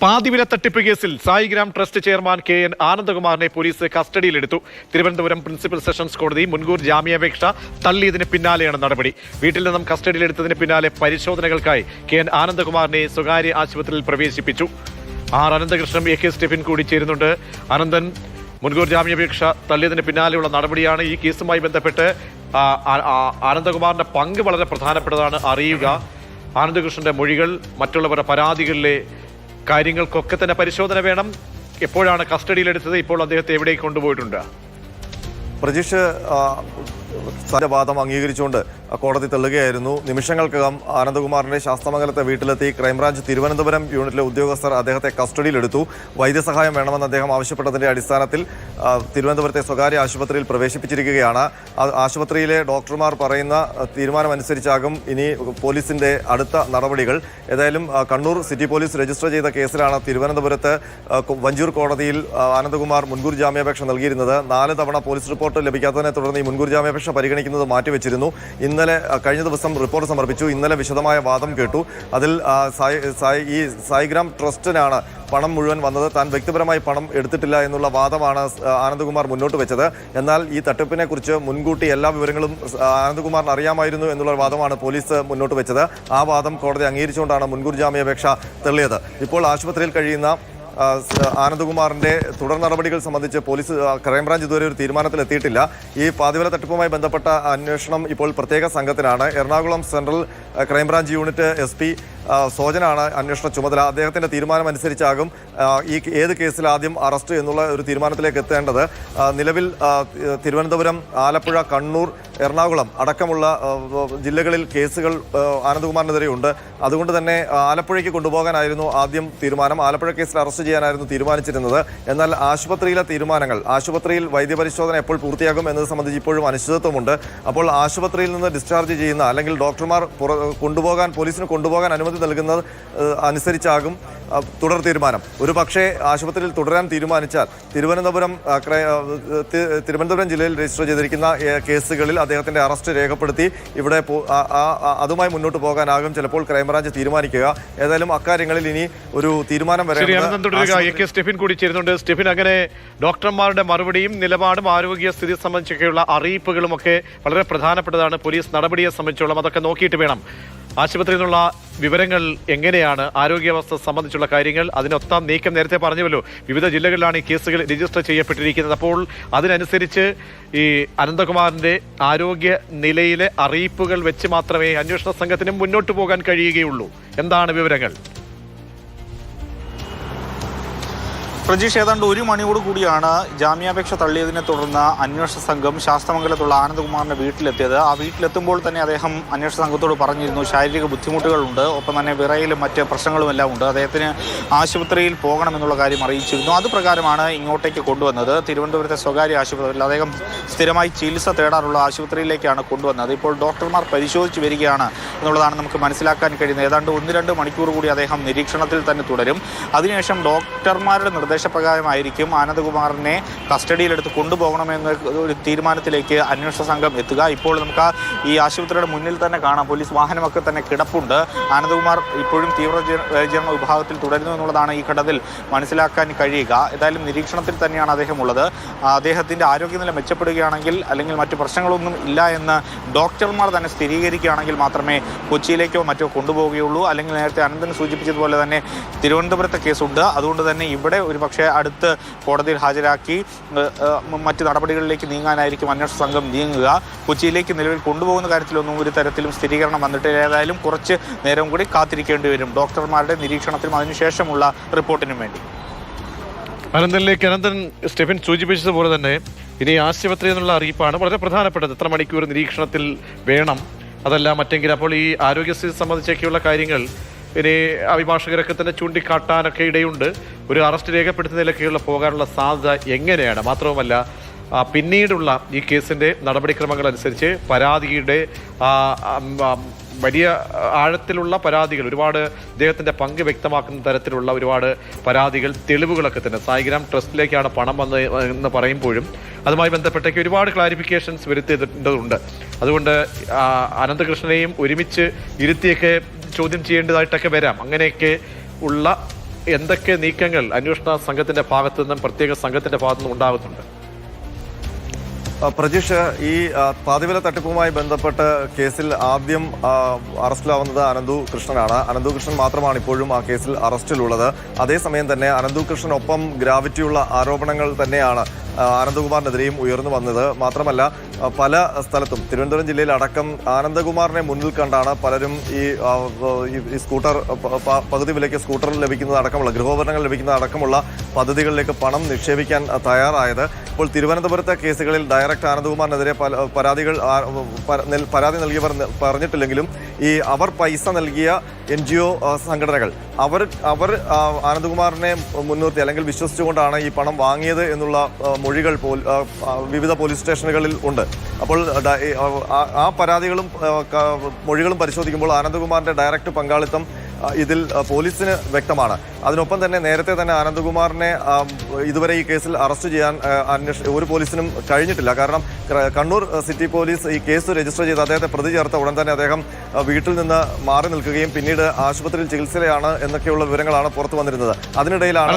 പാതിവില തട്ടിപ്പ് കേസിൽ Saigram trust chairman K N ആനന്ദകുമാറിനെ police കസ്റ്റഡിയിലെടുത്തു. തിരുവനന്തപുരം പ്രിൻസിപ്പൽ സെഷൻസ് കോടതി മുൻകൂർ ജാമ്യാപേക്ഷ തള്ളിയതിന് പിന്നാലെയാണ് നടപടി. വീട്ടിൽ നിന്നും കസ്റ്റഡിയിലെടുത്തതിന് പിന്നാലെ പരിശോധനകൾക്കായി കെ എൻ ആനന്ദകുമാറിനെ സ്വകാര്യ ആശുപത്രിയിൽ പ്രവേശിപ്പിച്ചു. R Ananthakrishnan A K Stefin കൂടി ചേരുന്നുണ്ട്. അനന്തൻ മുൻകൂർ ജാമ്യാപേക്ഷ തള്ളിയതിന് പിന്നാലെയുള്ള നടപടിയാണ് ഈ കേസുമായി ബന്ധപ്പെട്ട് ആനന്ദകുമാറിന്റെ പങ്ക് വളരെ പ്രധാനപ്പെട്ടതാണ്. അറിയുക ആനന്ദകൃഷ്ണന്റെ മൊഴികൾ മറ്റുള്ളവരുടെ പരാതികളിലെ കാര്യങ്ങൾക്കൊക്കെ തന്നെ പരിശോധന വേണം. എപ്പോഴാണ് കസ്റ്റഡിയിലെടുത്തത്? ഇപ്പോൾ അദ്ദേഹത്തെ എവിടേക്ക് കൊണ്ടുപോയിട്ടുണ്ട്? പ്രജീഷ് തന്റെ വാദം അംഗീകരിച്ചുകൊണ്ട് കോടതി തള്ളുകയായിരുന്നു. നിമിഷങ്ങൾക്കകം ആനന്ദകുമാറിന്റെ ശാസ്തമംഗലത്തെ വീട്ടിലെത്തി ക്രൈംബ്രാഞ്ച് തിരുവനന്തപുരം യൂണിറ്റിലെ ഉദ്യോഗസ്ഥർ അദ്ദേഹത്തെ കസ്റ്റഡിയിലെടുത്തു. വൈദ്യസഹായം വേണമെന്ന് അദ്ദേഹം ആവശ്യപ്പെട്ടതിന്റെ അടിസ്ഥാനത്തിൽ തിരുവനന്തപുരത്തെ സ്വകാര്യ ആശുപത്രിയിൽ പ്രവേശിപ്പിച്ചിരിക്കുകയാണ്. ആശുപത്രിയിലെ ഡോക്ടർമാർ പറയുന്ന തീരുമാനമനുസരിച്ചാകും ഇനി പോലീസിന്റെ അടുത്ത നടപടികൾ. ഏതായാലും കണ്ണൂർ സിറ്റി പോലീസ് രജിസ്റ്റർ ചെയ്ത കേസിലാണ് തിരുവനന്തപുരത്ത് വഞ്ചൂർ കോടതിയിൽ ആനന്ദകുമാർ മുൻകൂർ ജാമ്യാപേക്ഷ നൽകിയിരുന്നത്. നാല് തവണ പോലീസ് റിപ്പോർട്ട് ലഭിക്കാത്തതിനെ തുടർന്ന് ഈ മുൻകൂർ ജാമ്യാപേക്ഷ പരിഗണിക്കുന്നത് മാറ്റിവെച്ചിരുന്നു. ഇന്നലെ കഴിഞ്ഞ ദിവസം റിപ്പോർട്ട് സമർപ്പിച്ചു. ഇന്നലെ വിശദമായ വാദം കേട്ടു. അതിൽ ഈ സായിഗ്രാം ട്രസ്റ്റിനാണ് പണം മുഴുവൻ വന്നത്. താൻ വ്യക്തിപരമായി പണം എടുത്തിട്ടില്ല എന്നുള്ള വാദമാണ് ആനന്ദകുമാർ മുന്നോട്ട് വെച്ചത്. എന്നാൽ ഈ തട്ടിപ്പിനെ കുറിച്ച് മുൻകൂട്ടി എല്ലാ വിവരങ്ങളും ആനന്ദകുമാറിന് അറിയാമായിരുന്നു എന്നുള്ള വാദമാണ് പോലീസ് മുന്നോട്ട് വെച്ചത്. ആ വാദം കോടതി അംഗീകരിച്ചുകൊണ്ടാണ് മുൻകൂർ ജാമ്യാപേക്ഷ തള്ളിയത് ഇപ്പോൾ ആശുപത്രിയിൽ കഴിയുന്ന ആ, സ- ആനന്ദകുമാറിന്റെ തുടർ നടപടികൾ സംബന്ധിച്ച് പോലീസ് ക്രൈംബ്രാഞ്ച് ഇതുവരെ ഒരു തീരുമാനത്തിൽ എത്തിയിട്ടില്ല ഈ പാതിവല തട്ടിപ്പുമായി ബന്ധപ്പെട്ട അന്വേഷണം ഇപ്പോൾ പ്രത്യേക സംഘത്തിനാണ്. Ernakulam central crime branch unit S P സോജനാണ് അന്വേഷണ ചുമതല. അദ്ദേഹത്തിന്റെ തീരുമാനമനുസരിച്ചാകും ഈ ഏത് കേസിൽ ആദ്യം അറസ്റ്റ് എന്നുള്ള ഒരു തീരുമാനത്തിലേക്ക് എത്തേണ്ടത്. നിലവിൽ തിരുവനന്തപുരം ആലപ്പുഴ കണ്ണൂർ എറണാകുളം അടക്കമുള്ള ജില്ലകളിൽ കേസുകൾ ആനന്ദകുമാറിനെതിരെ ആനന്ദകുമാറിനെതിരെയുണ്ട് അതുകൊണ്ട് തന്നെ ആലപ്പുഴയ്ക്ക് കൊണ്ടുപോകാനായിരുന്നു ആദ്യം തീരുമാനം. ആലപ്പുഴ കേസിൽ അറസ്റ്റ് ചെയ്യാനായിരുന്നു തീരുമാനിച്ചിരുന്നത്. എന്നാൽ ആശുപത്രിയിലെ തീരുമാനങ്ങൾ ആശുപത്രിയിൽ വൈദ്യപരിശോധന എപ്പോൾ പൂർത്തിയാകും എന്നത് സംബന്ധിച്ച് ഇപ്പോഴും അനിശ്ചിതത്വമുണ്ട്. അപ്പോൾ ആശുപത്രിയിൽ നിന്ന് ഡിസ്ചാർജ് ചെയ്യുന്ന അല്ലെങ്കിൽ ഡോക്ടർമാർ കൊണ്ടുപോകാൻ പോലീസിന് കൊണ്ടുപോകാൻ അനുമതി നൽകുന്നത് അനുസരിച്ചാകും. തുടർ തീരുമാനം. ഒരു പക്ഷേ ആശുപത്രിയിൽ തുടരാൻ തീരുമാനിച്ചാൽ തിരുവനന്തപുരം തിരുവനന്തപുരം ജില്ലയിൽ രജിസ്റ്റർ ചെയ്തിരിക്കുന്ന കേസുകളിൽ അദ്ദേഹത്തിന്റെ അറസ്റ്റ് രേഖപ്പെടുത്തി ഇവിടെ അതുമായി മുന്നോട്ട് പോകാനാകും. ചിലപ്പോൾ ക്രൈംബ്രാഞ്ച് തീരുമാനിക്കുക. ഏതായാലും അക്കാര്യങ്ങളിൽ ഇനി ഒരു തീരുമാനം വരെ സ്റ്റെഫിൻ കൂടി ചേരുന്നുണ്ട്. സ്റ്റെഫിൻ അങ്ങനെ ഡോക്ടർമാരുടെ മറുപടിയും നിലപാടും ആരോഗ്യ സ്ഥിതി സംബന്ധിച്ചൊക്കെയുള്ള അറിയിപ്പുകളും ഒക്കെ വളരെ പ്രധാനപ്പെട്ടതാണ്. പോലീസ് നടപടിയെ സംബന്ധിച്ചോളം അതൊക്കെ നോക്കിയിട്ട് വേണം. ആശുപത്രിയിൽ നിന്നുള്ള വിവരങ്ങൾ എങ്ങനെയാണ്? ആരോഗ്യാവസ്ഥ സംബന്ധിച്ചുള്ള കാര്യങ്ങൾ അതിനൊത്താം നീക്കം നേരത്തെ പറഞ്ഞുവല്ലോ. വിവിധ ജില്ലകളിലാണ് ഈ കേസുകൾ രജിസ്റ്റർ ചെയ്യപ്പെട്ടിരിക്കുന്നത്. അപ്പോൾ അതിനനുസരിച്ച് ഈ അനന്തകുമാറിന്റെ ആരോഗ്യ നിലയിലെ അറിയിപ്പുകൾ വെച്ച് മാത്രമേ അന്വേഷണ സംഘത്തിന് മുന്നോട്ട് പോകാൻ കഴിയുകയുള്ളൂ. എന്താണ് വിവരങ്ങൾ? പ്രജീഷ് ഏതാണ്ട് ഒരു മണിയോട് കൂടിയാണ് ജാമ്യാപേക്ഷ തള്ളിയതിനെ തുടർന്ന് അന്വേഷണ സംഘം ശാസ്തമംഗലത്തുള്ള ആനന്ദകുമാറിന്റെ വീട്ടിലെത്തിയത്. ആ വീട്ടിലെത്തുമ്പോൾ തന്നെ അദ്ദേഹം അന്വേഷണ സംഘത്തോട് പറഞ്ഞിരുന്നു ശാരീരിക ബുദ്ധിമുട്ടുകളുണ്ട് ഒപ്പം തന്നെ വിറയിലും മറ്റ് പ്രശ്നങ്ങളും എല്ലാം ഉണ്ട്. അദ്ദേഹത്തിന് ആശുപത്രിയിൽ പോകണമെന്നുള്ള കാര്യം അറിയിച്ചിരുന്നു. അത് പ്രകാരമാണ് ഇങ്ങോട്ടേക്ക് കൊണ്ടുവന്നത്. തിരുവനന്തപുരത്തെ സ്വകാര്യ ആശുപത്രിയിൽ അദ്ദേഹം സ്ഥിരമായി ചികിത്സ തേടാറുള്ള ആശുപത്രിയിലേക്കാണ് കൊണ്ടുവന്നത്. ഇപ്പോൾ ഡോക്ടർമാർ പരിശോധിച്ച് വരികയാണ് എന്നുള്ളതാണ് നമുക്ക് മനസ്സിലാക്കാൻ കഴിയുന്നത്. ഏതാണ്ട് ഒന്ന് രണ്ട് മണിക്കൂർ കൂടി അദ്ദേഹം നിരീക്ഷണത്തിൽ തന്നെ തുടരും. അതിനുശേഷം ഡോക്ടർമാരുടെ നിർദ്ദേശപ്രകാരമായിരിക്കും ആനന്ദകുമാറിനെ കസ്റ്റഡിയിലെടുത്ത് കൊണ്ടുപോകണമെന്ന ഒരു തീരുമാനത്തിലേക്ക് അന്വേഷണ സംഘം എത്തുക. ഇപ്പോൾ നമുക്ക് ഈ ആശുപത്രിയുടെ മുന്നിൽ തന്നെ കാണാം. പോലീസ് വാഹനമൊക്കെ തന്നെ കിടപ്പുണ്ട്. ആനന്ദകുമാർ ഇപ്പോഴും തീവ്രപരിചരണ വിഭാഗത്തിൽ തുടരുന്നു എന്നുള്ളതാണ് ഈ ഘട്ടത്തിൽ മനസ്സിലാക്കാൻ കഴിയുക. ഏതായാലും നിരീക്ഷണത്തിൽ തന്നെയാണ് അദ്ദേഹം ഉള്ളത്. അദ്ദേഹത്തിന്റെ ആരോഗ്യനില ആരോഗ്യനില മെച്ചപ്പെടുകയാണെങ്കിൽ അല്ലെങ്കിൽ മറ്റു പ്രശ്നങ്ങളൊന്നും ഇല്ല എന്ന് ഡോക്ടർമാർ തന്നെ സ്ഥിരീകരിക്കുകയാണെങ്കിൽ മാത്രമേ കൊച്ചിയിലേക്കോ മറ്റോ കൊണ്ടുപോവുകയുള്ളൂ. അല്ലെങ്കിൽ നേരത്തെ അനന്തൻ സൂചിപ്പിച്ചതുപോലെ തന്നെ തിരുവനന്തപുരത്തെ കേസുണ്ട്. അതുകൊണ്ട് തന്നെ ഇവിടെ ഒരു പക്ഷേ അടുത്ത് കോടതിയിൽ ഹാജരാക്കി മറ്റ് നടപടികളിലേക്ക് നീങ്ങാനായിരിക്കും അന്വേഷണ സംഘം നീങ്ങുക. കൊച്ചിയിലേക്ക് നിലവിൽ കൊണ്ടുപോകുന്ന കാര്യത്തിലൊന്നും ഒരു തരത്തിലും സ്ഥിരീകരണം വന്നിട്ടില്ല. ഏതായാലും കുറച്ച് നേരം കൂടി കാത്തിരിക്കേണ്ടി വരും. ഡോക്ടർമാരുടെ നിരീക്ഷണത്തിനും അതിനുശേഷമുള്ള റിപ്പോർട്ടിനും വേണ്ടി. അനന്തനിലേക്ക് അനന്തൻ സ്റ്റെഫിൻ സൂചിപ്പിച്ചതുപോലെ തന്നെ ഇനി ആശുപത്രി എന്നുള്ള അറിയിപ്പാണ് വളരെ പ്രധാനപ്പെട്ടത്. എത്ര മണിക്കൂർ നിരീക്ഷണത്തിൽ വേണം? അതല്ല മറ്റെങ്കിൽ അപ്പോൾ ഈ ആരോഗ്യസ്ഥിതി സംബന്ധിച്ചൊക്കെയുള്ള കാര്യങ്ങൾ ഇനി അഭിഭാഷകരൊക്കെ തന്നെ ചൂണ്ടിക്കാട്ടാനൊക്കെ ഇടയുണ്ട്. ഒരു അറസ്റ്റ് രേഖപ്പെടുത്തുന്നതിലൊക്കെയുള്ള പോകാനുള്ള സാധ്യത എങ്ങനെയാണ്? മാത്രവുമല്ല പിന്നീടുള്ള ഈ കേസിന്റെ നടപടിക്രമങ്ങൾ അനുസരിച്ച് പരാതിയുടെ വലിയ ആഴത്തിലുള്ള പരാതികൾ ഒരുപാട് ഇദ്ദേഹത്തിന്റെ പങ്ക് വ്യക്തമാക്കുന്ന തരത്തിലുള്ള ഒരുപാട് പരാതികൾ തെളിവുകളൊക്കെ തന്നെ. സായിഗ്രാം ട്രസ്റ്റിലേക്കാണ് പണം വന്ന് എന്ന് പറയുമ്പോഴും അതുമായി ബന്ധപ്പെട്ടേക്ക് ഒരുപാട് ക്ലാരിഫിക്കേഷൻസ് വരുത്തിയിട്ടുണ്ട്. അതുകൊണ്ട് അനന്തകൃഷ്ണനെയും ഒരുമിച്ച് ഇരുത്തിയൊക്കെ ചോദ്യം ചെയ്യേണ്ടതായിട്ടൊക്കെ വരാം. അങ്ങനെയൊക്കെ ഉള്ള എന്തൊക്കെ നീക്കങ്ങൾ അന്വേഷണ സംഘത്തിന്റെ ഭാഗത്തു നിന്നും പ്രത്യേക സംഘത്തിന്റെ ഭാഗത്തു നിന്നും ഉണ്ടാകുന്നുണ്ട്? പ്രജീഷ് ഈ പതിവില തട്ടിപ്പുമായി ബന്ധപ്പെട്ട് കേസിൽ ആദ്യം അറസ്റ്റിലാവുന്നത് അനന്തു കൃഷ്ണനാണ്. അനന്തു കൃഷ്ണൻ മാത്രമാണ് ഇപ്പോഴും ആ കേസിൽ അറസ്റ്റിലുള്ളത്. അതേസമയം തന്നെ അനന്തു കൃഷ്ണനൊപ്പം ഗ്രാവിറ്റിയുള്ള ആരോപണങ്ങൾ തന്നെയാണ് ആ, അനന്തകുമാറിനെതിരെയും ഉയർന്നു വന്നത്. മാത്രമല്ല പല സ്ഥലത്തും തിരുവനന്തപുരം ജില്ലയിൽ അടക്കം ആനന്ദകുമാറിനെ മുന്നിൽ കണ്ടാണ് പലരും ഈ ഈ- സ്കൂട്ടർ പകുതി വിലയ്ക്ക് സ്കൂട്ടർ ലഭിക്കുന്നത് അടക്കമുള്ള ഗൃഹോപകരണങ്ങൾ ലഭിക്കുന്നത് അടക്കമുള്ള പദ്ധതികളിലേക്ക് പണം നിക്ഷേപിക്കാൻ തയ്യാറായത്. ഇപ്പോൾ തിരുവനന്തപുരത്തെ കേസുകളിൽ ഡയറക്റ്റ് ആനന്ദകുമാറിനെതിരെ പരാതികൾ പരാതി നൽകിയവർ പറഞ്ഞിട്ടില്ലെങ്കിലും ഈ അവർ പൈസ നൽകിയ എൻ ജി ഒ സംഘടനകൾ. അവർ അവർ ആനന്ദകുമാറിനെ മുൻനിർത്തി അല്ലെങ്കിൽ വിശ്വസിച്ചുകൊണ്ടാണ് ഈ പണം വാങ്ങിയത് എന്നുള്ള മൊഴികൾ വിവിധ പോലീസ് സ്റ്റേഷനുകളിൽ ഉണ്ട്. അപ്പോൾ ആ, പരാതികളും മൊഴികളും പരിശോധിക്കുമ്പോൾ ആനന്ദകുമാറിന്റെ ഡയറക്റ്റ് പങ്കാളിത്തം ഇതിൽ പോലീസിന് വ്യക്തമാണ്. അതിനൊപ്പം തന്നെ നേരത്തെ തന്നെ ആനന്ദകുമാറിനെ ഇതുവരെ ഈ കേസിൽ അറസ്റ്റ് ചെയ്യാൻ അന്വേഷ ഒരു പോലീസിനും കഴിഞ്ഞിട്ടില്ല. കാരണം കണ്ണൂർ സിറ്റി പോലീസ് ഈ കേസ് രജിസ്റ്റർ ചെയ്ത് അദ്ദേഹത്തെ പ്രതി ചേർത്ത ഉടൻ തന്നെ അദ്ദേഹം വീട്ടിൽ നിന്ന് മാറി നിൽക്കുകയും പിന്നീട് ആശുപത്രിയിൽ ചികിത്സയിലാണ് എന്നൊക്കെയുള്ള വിവരങ്ങളാണ് പുറത്തു വന്നിരുന്നത്. അതിനിടയിലാണ്